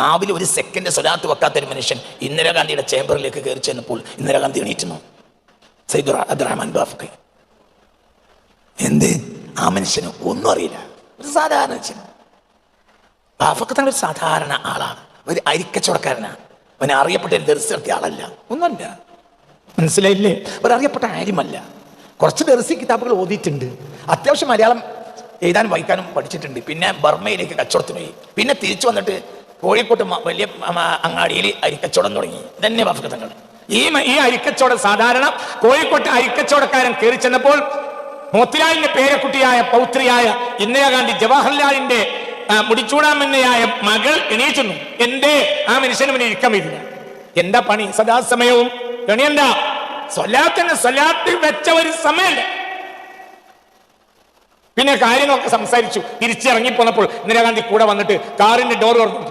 നാവിൽ ഒരു സെക്കൻഡ് സ്വലാത്ത് വെക്കാത്ത ഒരു മനുഷ്യൻ ഇന്ദിരാഗാന്ധിയുടെ ചേംബറിലേക്ക് കയറി ചെന്നപ്പോൾ ഇന്ദിരാഗാന്ധി എണീറ്റുന്നു സൈദുർ അബ്ദുറഹ്മാൻ ബാഫുക്ക് എന്ത്? ആ മനുഷ്യന് ഒന്നും അറിയില്ല. ഒരു സാധാരണ മനുഷ്യൻ. ബാഫക്ക് തന്നെ ഒരു സാധാരണ ആളാണ്. ഒരു അരിക്കച്ചവടക്കാരനാണ്. അവനെ അറിയപ്പെട്ട ഒരു ദർശനത്തെ ആളല്ല. ഒന്നുമല്ല. മനസ്സിലായില്ലേ? ഒരു അറിയപ്പെട്ട ആരുമല്ല. കുറച്ച് ദർശി കിതാബുകൾ ഓതിയിട്ടുണ്ട്. അത്യാവശ്യം മലയാളം എഴുതാനും വായിക്കാനും പഠിച്ചിട്ടുണ്ട്. പിന്നെ ബർമ്മയിലേക്ക് കച്ചവടത്തിന് പോയി. പിന്നെ തിരിച്ചു വന്നിട്ട് കോഴിക്കോട്ട് വലിയ അങ്ങാടിയിൽ അരിക്കച്ചോടം തുടങ്ങി. തന്നെ ബാഫക്ക് ഈ ഈ അരിക്കച്ചോടം സാധാരണ കോഴിക്കോട്ട് അരിക്കച്ചോടക്കാരൻ കയറി ചെന്നപ്പോൾ മോത്തിലാലിന്റെ പേരക്കുട്ടിയായ പൗത്രിയായ ഇന്ദിരാഗാന്ധി ജവഹർലാലിന്റെ മുടിച്ചൂടാമെന്നയായ മകൾ എണീച്ചെന്നു എന്റെ ആ മനുഷ്യന് മുന്നിൽ ഇരിക്കാൻ വരില്ല എന്താ പണി? സദാസമയവും. എണിയന്താ സ്വലാത്തിന് സ്വലാത്തിൽ വെച്ച ഒരു സമയല്ല? പിന്നെ കാര്യങ്ങളൊക്കെ സംസാരിച്ചു. തിരിച്ചിറങ്ങി പോന്നപ്പോൾ ഇന്ദിരാഗാന്ധി കൂടെ വന്നിട്ട് കാറിന്റെ ഡോർ തുറന്നു.